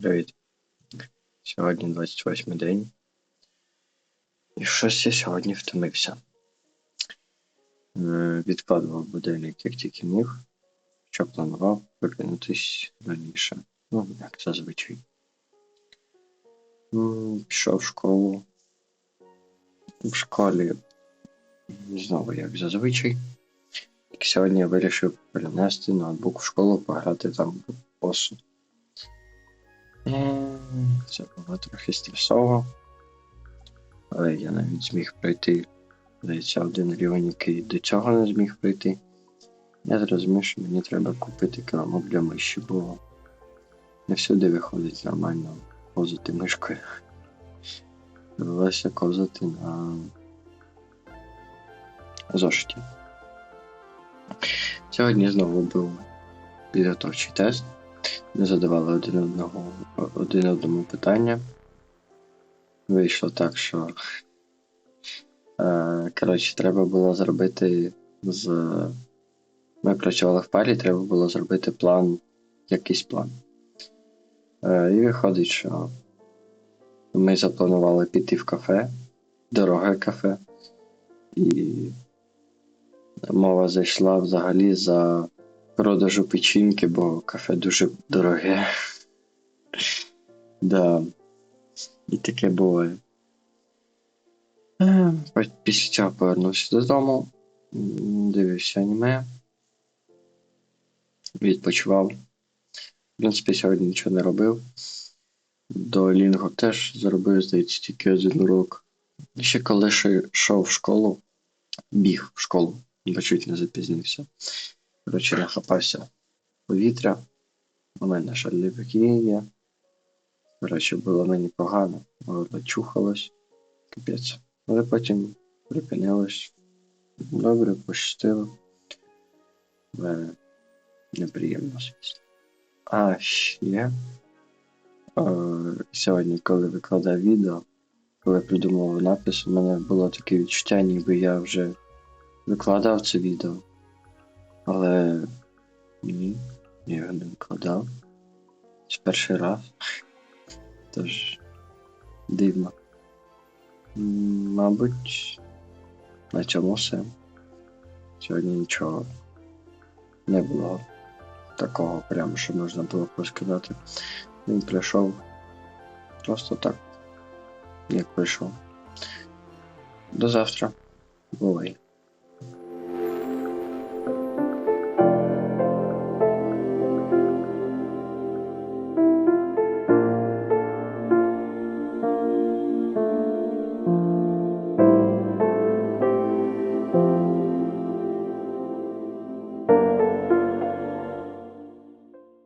Привіт. Сьогодні 28 день. І щось я сьогодні втомився. Е, Відкладував будильник, як тільки міг, що планував прокинутись раніше. Ну, як зазвичай. Пішов в школу. В школі знову як зазвичай. Тільки сьогодні я вирішив перенести ноутбук в школу, пограти там. М, Це було трохи стресово. Але я навіть зміг пройти. Здається, один рівень, який до цього не зміг пройти. Я зрозумів, що мені треба купити килимок для миші, бо не всюди виходить нормально ковзати мишкою. Довелося ковзати на зошиті. Сьогодні знову був підготовчий тест. Ми задавали один одного один одному питання. Вийшло так, що е, коротше, треба було зробити з. Ми працювали в парі, треба було зробити план, якийсь план. Е, і виходить, що ми запланували піти в кафе, дороге кафе, і мова зайшла взагалі за продажу печінки, бо кафе дуже дороге. Да. І таке буває. Е, Після цього повернувся додому, дивився аніме, відпочивав. В принципі, сьогодні нічого не робив. До Лінго теж зробив, здається, тільки один урок. Ще коли йшов в школу, біг в школу, бо не запізнився. Коротше, нахапався повітря. У мене шальники є. Коротше, було мені погано, горло чухалось, капець. Але потім припинилось. Добре, пощастило. Але неприємно, звісно. А ще е, сьогодні, коли викладав відео, коли придумував напис, у мене було таке відчуття, ніби я вже викладав це відео. Але ні, я його не викладав. Це перший раз. Тож дивно. Мабуть, на цьому все. Сьогодні нічого не було такого прямо, що можна було розказати. Він прийшов просто так, як прийшов. До завтра. Бувай.